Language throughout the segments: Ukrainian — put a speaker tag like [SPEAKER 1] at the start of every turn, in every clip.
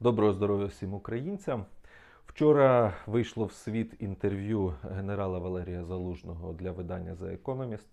[SPEAKER 1] Доброго здоров'я всім українцям. Вчора вийшло в світ інтерв'ю генерала Валерія Залужного для видання The Economist.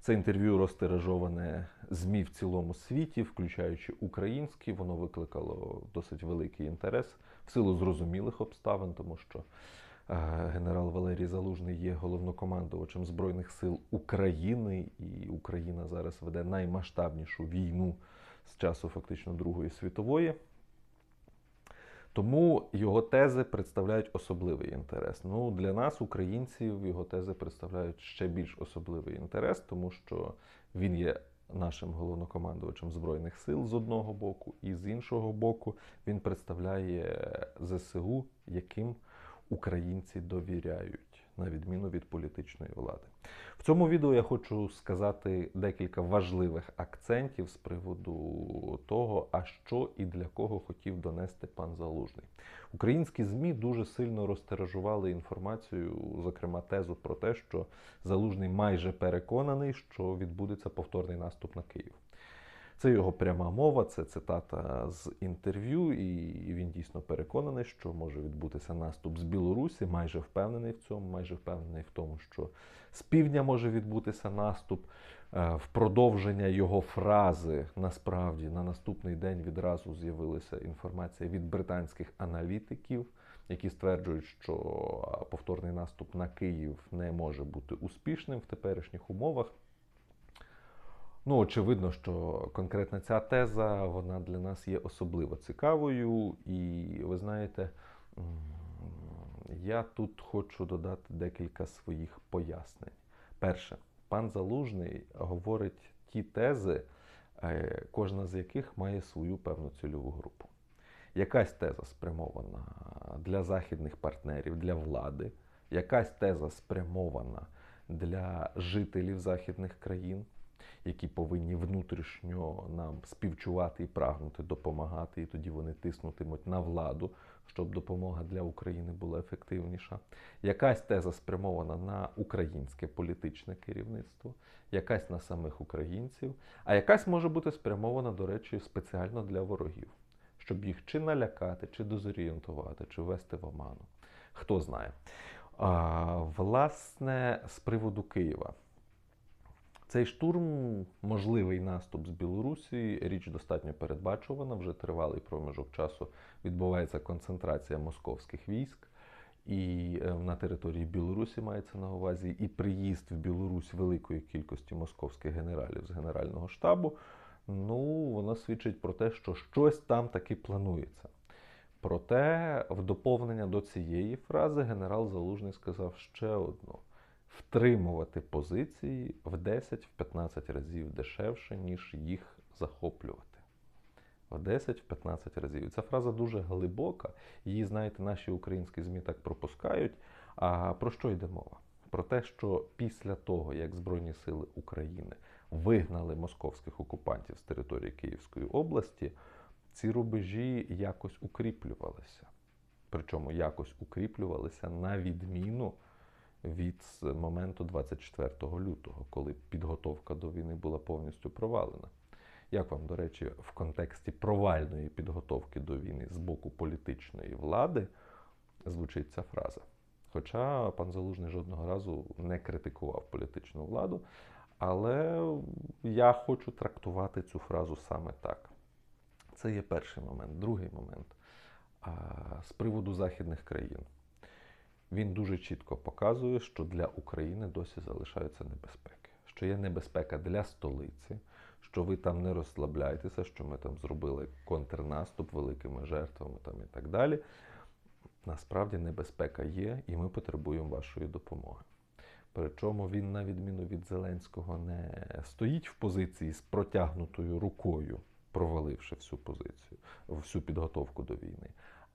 [SPEAKER 1] Це інтерв'ю розтиражоване ЗМІ в цілому світі, включаючи українські. Воно викликало досить великий інтерес в силу зрозумілих обставин, тому що е, генерал Валерій Залужний є головнокомандувачем Збройних сил України, і Україна зараз веде наймасштабнішу війну з часу фактично Другої світової. Тому його тези представляють особливий інтерес. Ну, для нас, українців, його тези представляють ще більш особливий інтерес, тому що він є нашим головнокомандувачем Збройних сил з одного боку, і з іншого боку, він представляє ЗСУ, яким українці довіряють, на відміну від політичної влади. В цьому відео я хочу сказати декілька важливих акцентів з приводу того, а що і для кого хотів донести пан Залужний. Українські ЗМІ дуже сильно розтиражували інформацію, зокрема тезу про те, що Залужний майже переконаний, що відбудеться повторний наступ на Київ. Це його пряма мова, це цитата з інтерв'ю, і він дійсно переконаний, що може відбутися наступ з Білорусі. Майже впевнений в цьому, майже впевнений в тому, що з півдня може відбутися наступ. Е, В продовження його фрази насправді на наступний день відразу з'явилася інформація від британських аналітиків, які стверджують, що повторний наступ на Київ не може бути успішним в теперішніх умовах. Ну, очевидно, що конкретно ця теза вона для нас є особливо цікавою, і ви знаєте, я тут хочу додати декілька своїх пояснень. Перше, пан Залужний говорить ті тези, е, кожна з яких має свою певну цільову групу. Якась теза спрямована для західних партнерів, для влади, якась теза спрямована для жителів західних країн які повинні внутрішньо нам співчувати і прагнути допомагати, і тоді вони тиснутимуть на владу, щоб допомога для України була ефективніша. Якась теза спрямована на українське політичне керівництво, якась на самих українців, а якась може бути спрямована, до речі, спеціально для ворогів, щоб їх чи налякати, чи дезорієнтувати, чи ввести в оману. Хто знає. А, Власне, з приводу Києва. Цей штурм, можливий наступ з Білорусі, річ достатньо передбачувана. Вже тривалий проміжок часу відбувається концентрація московських військ. І е, на території Білорусі мається на увазі і приїзд в Білорусь великої кількості московських генералів з Генерального штабу. Ну, воно свідчить про те, що щось там таки планується. Проте, в доповнення до цієї фрази генерал Залужний сказав ще одну втримувати позиції в 10-15 разів дешевше, ніж їх захоплювати. В 10-15 разів. І ця фраза дуже глибока. Її, знаєте, наші українські ЗМІ так пропускають. А про що йде мова? Про те, що після того, як Збройні Сили України вигнали московських окупантів з території Київської області, ці рубежі якось укріплювалися. Причому якось укріплювалися на відміну від моменту 24 лютого, коли підготовка до війни була повністю провалена. Як вам, до речі, в контексті провальної підготовки до війни з боку політичної влади звучить ця фраза? Хоча пан Залужний жодного разу не критикував політичну владу, але я хочу трактувати цю фразу саме так. Це є перший момент. Другий момент з приводу західних країн він дуже чітко показує, що для України досі залишаються небезпеки, що є небезпека для столиці, що ви там не розслабляєтеся, що ми там зробили контрнаступ великими жертвами там і так далі. Насправді небезпека є, і ми потребуємо вашої допомоги. Причому він, на відміну від Зеленського, не стоїть в позиції з протягнутою рукою, проваливши всю позицію, всю підготовку до війни.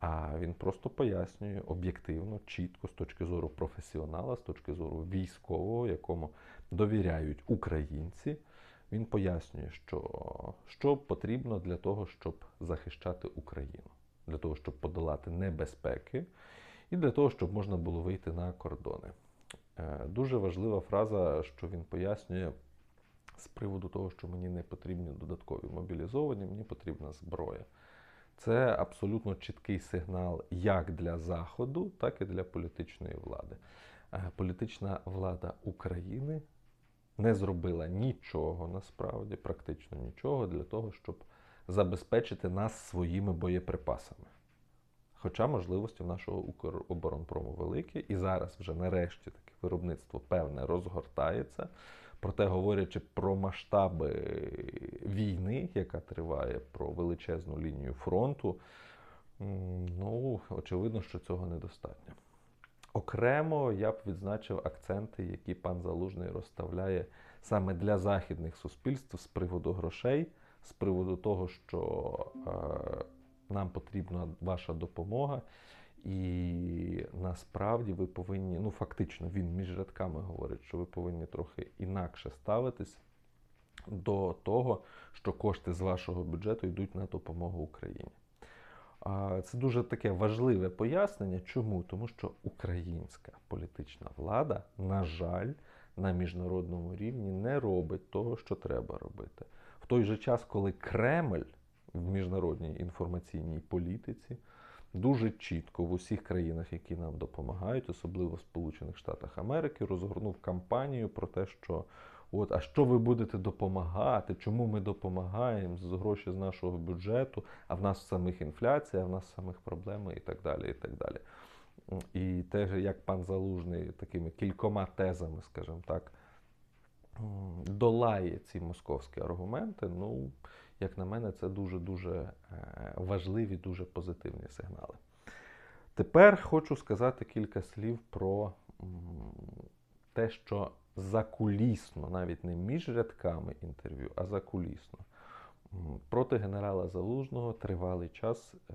[SPEAKER 1] А він просто пояснює об'єктивно, чітко з точки зору професіонала, з точки зору військового, якому довіряють українці. Він пояснює, що, що потрібно для того, щоб захищати Україну, для того, щоб подолати небезпеки, і для того, щоб можна було вийти на кордони. Е, дуже важлива фраза, що він пояснює з приводу того, що мені не потрібні додаткові мобілізовані, мені потрібна зброя. Це абсолютно чіткий сигнал як для Заходу, так і для політичної влади. Е, Політична влада України не зробила нічого насправді, практично нічого для того, щоб забезпечити нас своїми боєприпасами. Хоча можливості в нашого Укроборонпрому великі, і зараз вже нарешті таке виробництво певне розгортається. Проте, говорячи про масштаби війни, яка триває, про величезну лінію фронту, ну, очевидно, що цього недостатньо. Окремо я б відзначив акценти, які пан Залужний розставляє саме для західних суспільств з приводу грошей, з приводу того, що е, нам потрібна ваша допомога, і насправді ви повинні, ну фактично, він між рядками говорить, що ви повинні трохи інакше ставитись до того, що кошти з вашого бюджету йдуть на допомогу Україні. Це дуже таке важливе пояснення. Чому? Тому що українська політична влада, на жаль, на міжнародному рівні не робить того, що треба робити. В той же час, коли Кремль в міжнародній інформаційній політиці дуже чітко в усіх країнах, які нам допомагають, особливо в Сполучених Штатах Америки, розгорнув кампанію про те, що от, а що ви будете допомагати? Чому ми допомагаємо з гроші з нашого бюджету, а в нас самих інфляція, а в нас самих проблеми і так далі. І так далі. І те, як пан Залужний такими кількома тезами, скажімо так, долає ці московські аргументи, ну, як на мене, це дуже-дуже важливі, дуже позитивні сигнали. Тепер хочу сказати кілька слів про те, що закулісно, навіть не між рядками інтерв'ю, а закулісно. Проти генерала Залужного тривалий час е,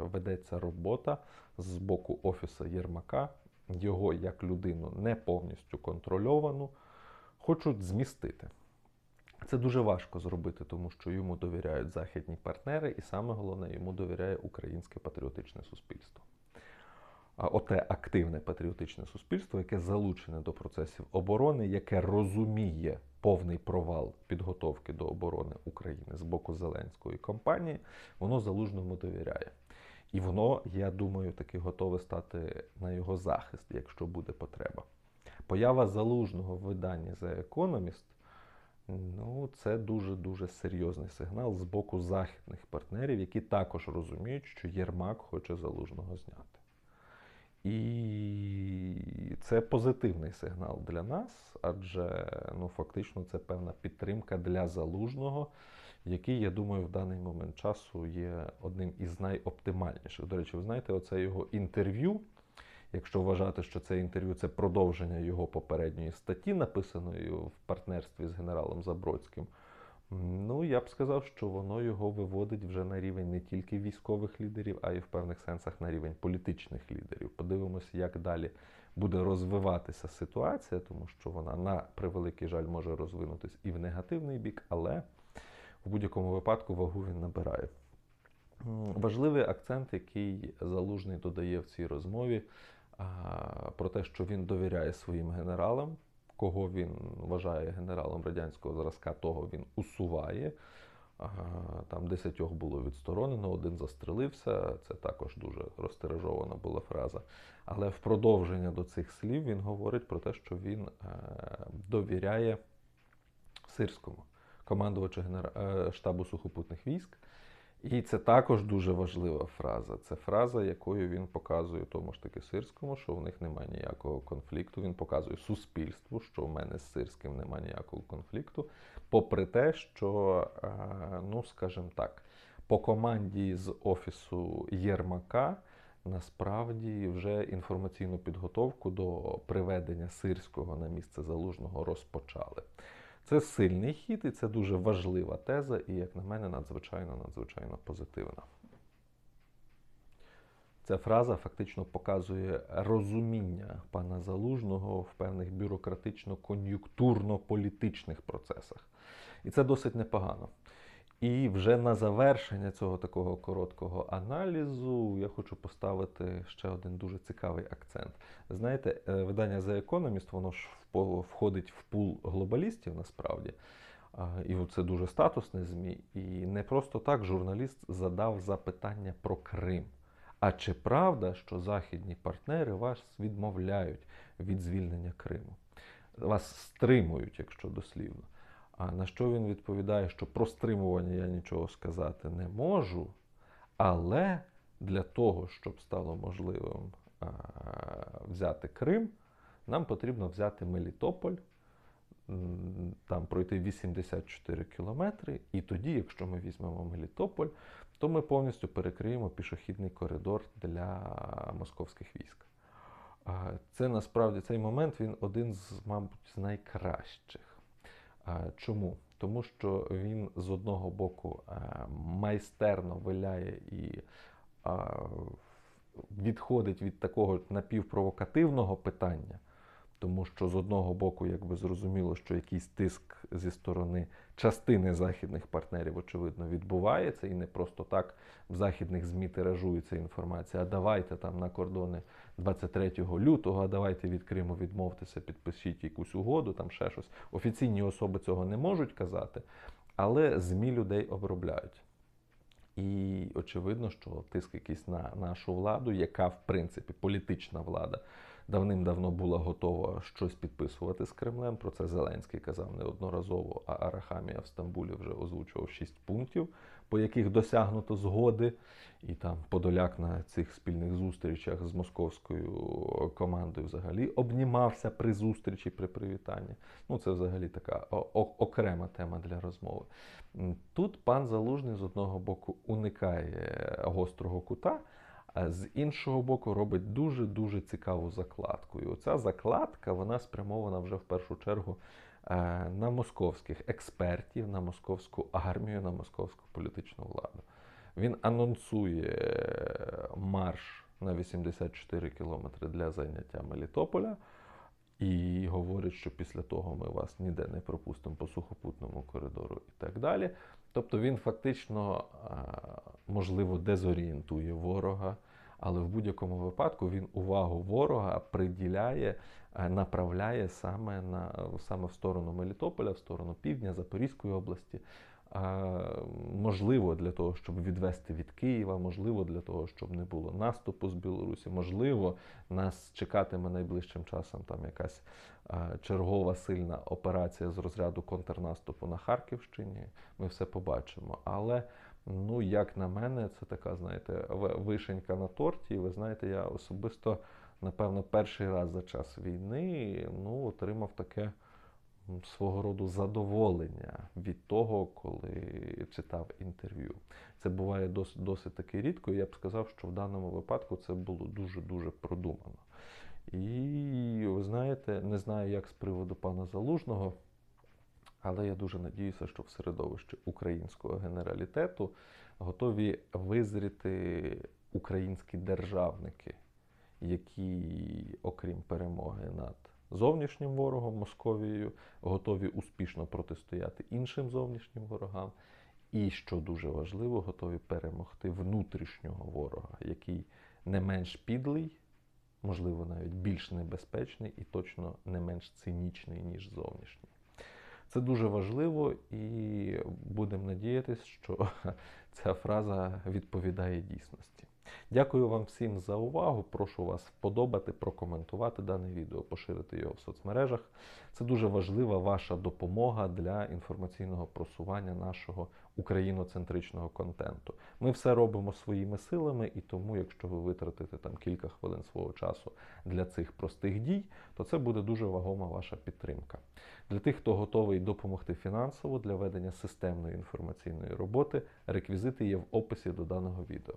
[SPEAKER 1] ведеться робота з боку Офісу Єрмака. Його як людину не повністю контрольовану, хочуть змістити. Це дуже важко зробити, тому що йому довіряють західні партнери, і саме головне, йому довіряє українське патріотичне суспільство. Оте активне патріотичне суспільство, яке залучене до процесів оборони, яке розуміє повний провал підготовки до оборони України з боку Зеленської компанії, воно залужному довіряє. І воно, я думаю, таки готове стати на його захист, якщо буде потреба. Поява залужного в виданні The Economist ну, це дуже-дуже серйозний сигнал з боку західних партнерів, які також розуміють, що Єрмак хоче залужного зняти. І це позитивний сигнал для нас, адже ну, фактично це певна підтримка для залужного, який, я думаю, в даний момент часу є одним із найоптимальніших. До речі, ви знаєте, оце його інтерв'ю. Якщо вважати, що це інтерв'ю це продовження його попередньої статті, написаної в партнерстві з генералом Забродським. Ну, я б сказав, що воно його виводить вже на рівень не тільки військових лідерів, а й в певних сенсах на рівень політичних лідерів. Подивимося, як далі буде розвиватися ситуація, тому що вона на превеликий жаль може розвинутись і в негативний бік, але в будь-якому випадку вагу він набирає. Важливий акцент, який залужний додає в цій розмові, про те, що він довіряє своїм генералам кого він вважає генералом радянського зразка, того він усуває. Там десятьох було відсторонено, один застрелився. Це також дуже розтиражована була фраза. Але в продовження до цих слів він говорить про те, що він е, довіряє Сирському, командувачу е, штабу сухопутних військ. І це також дуже важлива фраза. Це фраза, якою він показує тому ж таки сирському, що в них немає ніякого конфлікту. Він показує суспільству, що в мене з сирським немає ніякого конфлікту. Попри те, що, е, ну скажімо так, по команді з офісу Єрмака насправді вже інформаційну підготовку до приведення сирського на місце залужного розпочали. Це сильний хід, і це дуже важлива теза, і, як на мене, надзвичайно надзвичайно позитивна. Ця фраза фактично показує розуміння пана Залужного в певних бюрократично-кон'юнктурно-політичних процесах. І це досить непогано. І вже на завершення цього такого короткого аналізу я хочу поставити ще один дуже цікавий акцент. Знаєте, е, видання The Economist, воно ж входить в пул глобалістів насправді. І це дуже статусне ЗМІ. І не просто так журналіст задав запитання про Крим. А чи правда, що західні партнери вас відмовляють від звільнення Криму? Вас стримують, якщо дослівно. А на що він відповідає, що про стримування я нічого сказати не можу, але для того, щоб стало можливим а, взяти Крим, нам потрібно взяти Мелітополь, там пройти 84 кілометри, і тоді, якщо ми візьмемо Мелітополь, то ми повністю перекриємо пішохідний коридор для московських військ. Це насправді цей момент він один з, мабуть, з найкращих. Чому? Тому що він з одного боку майстерно виляє і відходить від такого напівпровокативного питання, тому що з одного боку, якби зрозуміло, що якийсь тиск зі сторони частини західних партнерів, очевидно, відбувається, і не просто так в західних ЗМІ тиражується інформація, а давайте там на кордони 23 лютого, а давайте від Криму відмовтеся, підпишіть якусь угоду, там ще щось. Офіційні особи цього не можуть казати, але ЗМІ людей обробляють. І очевидно, що тиск якийсь на нашу владу, яка в принципі політична влада давним-давно була готова щось підписувати з Кремлем. Про це Зеленський казав неодноразово. А Арахамія в Стамбулі вже озвучував шість пунктів, по яких досягнуто згоди. І там Подоляк на цих спільних зустрічах з московською командою взагалі обнімався при зустрічі, при привітанні. Ну, це взагалі така окрема тема для розмови. Тут пан Залужний з одного боку уникає гострого кута, з іншого боку робить дуже-дуже цікаву закладку. І оця закладка вона спрямована вже в першу чергу е, на московських експертів, на московську армію, на московську політичну владу. Він анонсує е, марш на 84 кілометри для зайняття Мелітополя. І говорить, що після того ми вас ніде не пропустимо по сухопутному коридору і так далі. Тобто він фактично, можливо, дезорієнтує ворога, але в будь-якому випадку він увагу ворога приділяє, е, направляє саме, на, саме в сторону Мелітополя, в сторону півдня, Запорізької області. Можливо, для того, щоб відвести від Києва, можливо, для того, щоб не було наступу з Білорусі, можливо, нас чекатиме найближчим часом там якась чергова сильна операція з розряду контрнаступу на Харківщині. Ми все побачимо. Але, ну, як на мене, це така, знаєте, вишенька на торті. Ви знаєте, я особисто, напевно, перший раз за час війни ну, отримав таке свого роду задоволення від того, коли читав інтерв'ю. Це буває досить, досить таки рідко, і я б сказав, що в даному випадку це було дуже-дуже продумано. І ви знаєте, не знаю, як з приводу пана Залужного, але я дуже надіюся, що в середовищі українського генералітету готові визріти українські державники, які, окрім перемоги над зовнішнім ворогом Московією, готові успішно протистояти іншим зовнішнім ворогам. І, що дуже важливо, готові перемогти внутрішнього ворога, який не менш підлий, можливо, навіть більш небезпечний і точно не менш цинічний, ніж зовнішній. Це дуже важливо, і будемо надіятися, що ця фраза відповідає дійсності. Дякую вам всім за увагу. Прошу вас вподобати, прокоментувати дане відео, поширити його в соцмережах. Це дуже важлива ваша допомога для інформаційного просування нашого україноцентричного контенту. Ми все робимо своїми силами, і тому, якщо ви витратите там кілька хвилин свого часу для цих простих дій, то це буде дуже вагома ваша підтримка. Для тих, хто готовий допомогти фінансово для ведення системної інформаційної роботи, реквізити є в описі до даного відео.